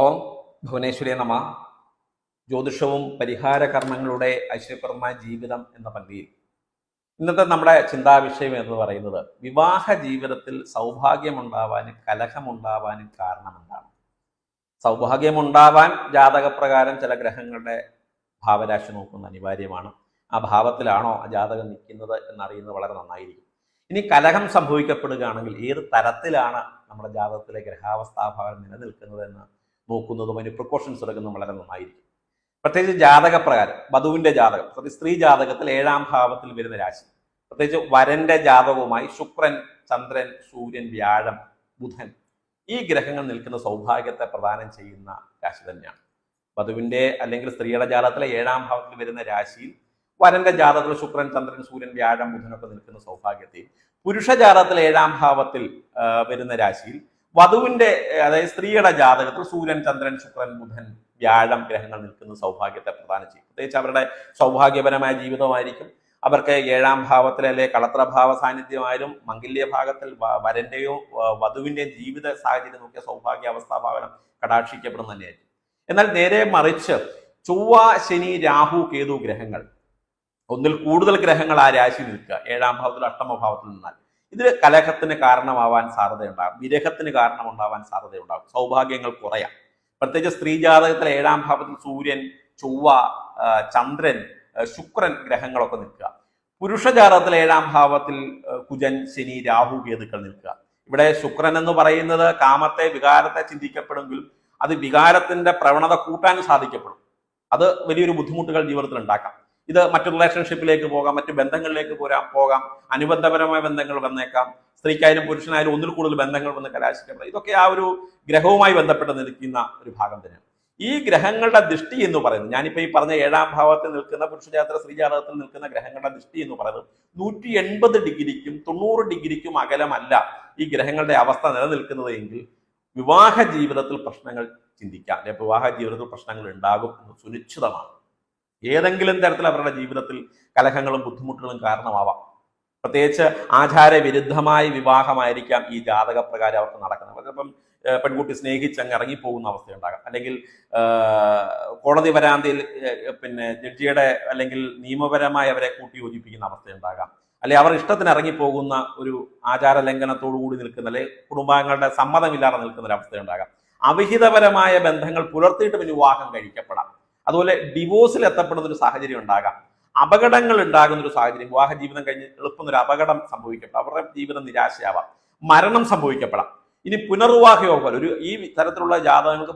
ഓം ഭുവനേശ്വരി നമ. ജ്യോതിഷവും പരിഹാര കർമ്മങ്ങളുടെ ഐശ്വര്യപ്രദമായ ജീവിതം എന്ന പന്തിയിൽ ഇന്നത്തെ നമ്മുടെ ചിന്താവിഷയം എന്ന് പറയുന്നത് വിവാഹ ജീവിതത്തിൽ സൗഭാഗ്യമുണ്ടാവാനും കലഹമുണ്ടാവാനും കാരണമെന്താണ്? സൗഭാഗ്യമുണ്ടാവാൻ ജാതകപ്രകാരം ചില ഗ്രഹങ്ങളുടെ ഭാവരാശി നോക്കുന്ന അനിവാര്യമാണ്. ആ ഭാവത്തിലാണോ ആ ജാതകം നിൽക്കുന്നത് എന്നറിയുന്നത് വളരെ നന്നായിരിക്കും. ഇനി കലഹം സംഭവിക്കപ്പെടുകയാണെങ്കിൽ ഏത് തരത്തിലാണ് നമ്മുടെ ജാതകത്തിലെ ഗ്രഹാവസ്ഥാഭാവം നിലനിൽക്കുന്നത് എന്ന് നോക്കുന്നതും അതിന് പ്രിക്കോഷൻസ് എടുക്കുന്നതും വളരെ നന്നായിരിക്കും. പ്രത്യേകിച്ച് ജാതകപ്രകാരം വധുവിന്റെ ജാതകം പ്രത്യേകിച്ച് സ്ത്രീ ജാതകത്തിൽ ഏഴാം ഭാവത്തിൽ വരുന്ന രാശി പ്രത്യേകിച്ച് വരന്റെ ജാതകവുമായി ശുക്രൻ ചന്ദ്രൻ സൂര്യൻ വ്യാഴം ബുധൻ ഈ ഗ്രഹങ്ങൾ നിൽക്കുന്ന സൗഭാഗ്യത്തെ പ്രദാനം ചെയ്യുന്ന രാശി തന്നെയാണ്. വധുവിന്റെ അല്ലെങ്കിൽ സ്ത്രീയുടെ ജാതകത്തിലെ ഏഴാം ഭാവത്തിൽ വരുന്ന രാശിയിൽ വരന്റെ ജാതകത്തിൽ ശുക്രൻ ചന്ദ്രൻ സൂര്യൻ വ്യാഴം ബുധനൊക്കെ നിൽക്കുന്ന സൗഭാഗ്യത്തെയും പുരുഷ ജാതകത്തിലെ ഏഴാം ഭാവത്തിൽ വരുന്ന രാശിയിൽ വധുവിന്റെ അതായത് സ്ത്രീയുടെ ജാതകത്തിൽ സൂര്യൻ ചന്ദ്രൻ ശുക്രൻ ബുധൻ വ്യാഴം ഗ്രഹങ്ങൾ നിൽക്കുന്ന സൗഭാഗ്യത്തെ പ്രദാനം ചെയ്യും. പ്രത്യേകിച്ച് അവരുടെ സൗഭാഗ്യപരമായ ജീവിതമായിരിക്കും. അവർക്ക് ഏഴാം ഭാവത്തിലെ അല്ലെ കളത്രഭാവ സാന്നിധ്യമായാലും മംഗല്യ ഭാഗത്തിൽ വരന്റെയോ വ- വധുവിന്റെയോ ജീവിത സാഹചര്യം നോക്കിയ സൗഭാഗ്യാവസ്ഥാ ഭാവനം കടാക്ഷിക്കപ്പെടുന്ന തന്നെയായിരിക്കും. എന്നാൽ നേരെ മറിച്ച് ചൊവ്വ ശനി രാഹു കേതു ഗ്രഹങ്ങൾ ഒന്നിൽ കൂടുതൽ ഗ്രഹങ്ങൾ ആ രാശി നിൽക്കുക. ഏഴാം ഭാവത്തിൽ അഷ്ടമ ഭാവത്തിൽ നിന്നാൽ. ഇത് കലഹത്തിന് കാരണമാവാൻ സാധ്യതയുണ്ടാകും. വിരഹത്തിന് കാരണമുണ്ടാവാൻ സാധ്യതയുണ്ടാകും. സൗഭാഗ്യങ്ങൾ കുറയാം. പ്രത്യേകിച്ച് സ്ത്രീ ജാതകത്തിലെ ഏഴാം ഭാവത്തിൽ സൂര്യൻ ചൊവ്വ ചന്ദ്രൻ ശുക്രൻ ഗ്രഹങ്ങളൊക്കെ നിൽക്കുക. പുരുഷ ജാതകത്തിലെ ഏഴാം ഭാവത്തിൽ കുജൻ ശനി രാഹു കേതുക്കൾ നിൽക്കുക. ഇവിടെ ശുക്രൻ എന്ന് പറയുന്നത് കാമത്തെ വികാരത്തെ ചിന്തിക്കപ്പെടുമെങ്കിലും അത് വികാരത്തിന്റെ പ്രവണത കൂട്ടാൻ സാധിക്കപ്പെടും. അത് വലിയൊരു ബുദ്ധിമുട്ടുകൾ ജീവിതത്തിൽ ഉണ്ടാക്കാം. ഇത് മറ്റു റിലേഷൻഷിപ്പിലേക്ക് പോകാം മറ്റു ബന്ധങ്ങളിലേക്ക് പോരാ പോകാം. അനുബന്ധപരമായ ബന്ധങ്ങൾ വന്നേക്കാം. സ്ത്രീക്കായാലും പുരുഷനായാലും ഒന്നിൽ കൂടുതൽ ബന്ധങ്ങൾ വന്ന് കലാശിക്കപ്പെടാം. ഇതൊക്കെ ആ ഒരു ഗ്രഹവുമായി ബന്ധപ്പെട്ട് നിൽക്കുന്ന ഒരു ഭാഗം തന്നെയാണ്. ഈ ഗ്രഹങ്ങളുടെ ദൃഷ്ടി എന്ന് പറയുന്നത് ഞാനിപ്പോ ഈ പറഞ്ഞ ഏഴാം ഭാവത്തിൽ നിൽക്കുന്ന പുരുഷജാതക സ്ത്രീജാതകത്തിൽ നിൽക്കുന്ന ഗ്രഹങ്ങളുടെ ദൃഷ്ടി എന്ന് പറയുന്നത് നൂറ്റി എൺപത് ഡിഗ്രിക്കും തൊണ്ണൂറ് ഡിഗ്രിക്കും അകലമല്ല ഈ ഗ്രഹങ്ങളുടെ അവസ്ഥ നിലനിൽക്കുന്നത് എങ്കിൽ വിവാഹ ജീവിതത്തിൽ പ്രശ്നങ്ങൾ ചിന്തിക്കാം. അല്ലെ വിവാഹ ജീവിതത്തിൽ പ്രശ്നങ്ങൾ ഉണ്ടാകും എന്ന് സുനിശ്ചിതമാണ്. ഏതെങ്കിലും തരത്തിൽ അവരുടെ ജീവിതത്തിൽ കലഹങ്ങളും ബുദ്ധിമുട്ടുകളും കാരണമാവാം. പ്രത്യേകിച്ച് ആചാരവിരുദ്ധമായ വിവാഹമായിരിക്കാം ഈ ജാതക പ്രകാരം അവർക്ക് നടക്കുന്നത്. ചിലപ്പം പെൺകുട്ടി സ്നേഹിച്ചങ്ങ് ഇറങ്ങിപ്പോകുന്ന അവസ്ഥയുണ്ടാകാം. അല്ലെങ്കിൽ കോടതി വരാന്തയിൽ പിന്നെ ജഡ്ജിയുടെ അല്ലെങ്കിൽ നിയമപരമായി അവരെ കൂട്ടി യോജിപ്പിക്കുന്ന അവസ്ഥയുണ്ടാകാം. അല്ലെ അവർ ഇഷ്ടത്തിന് ഇറങ്ങിപ്പോകുന്ന ഒരു ആചാര ലംഘനത്തോടു കൂടി നിൽക്കുന്ന അല്ലെ കുടുംബാംഗങ്ങളുടെ സമ്മതമില്ലാതെ നിൽക്കുന്ന ഒരു അവസ്ഥയുണ്ടാകാം. അവിഹിതപരമായ ബന്ധങ്ങൾ പുലർത്തിയിട്ട് വിവാഹം കഴിക്കപ്പെടാം. അതുപോലെ ഡിവോഴ്സിൽ എത്തപ്പെടുന്ന ഒരു സാഹചര്യം ഉണ്ടാകാം. അപകടങ്ങൾ ഉണ്ടാകുന്ന ഒരു സാഹചര്യം. വിവാഹ ജീവിതം കഴിഞ്ഞ് എളുപ്പം ഒരു അപകടം സംഭവിക്കപ്പെടാം. അവരുടെ ജീവിതം നിരാശയാവാം. മരണം സംഭവിക്കപ്പെടാം. ഇനി പുനർവിവാഹ ഒരു ഈ തരത്തിലുള്ള ജാതകങ്ങൾക്ക്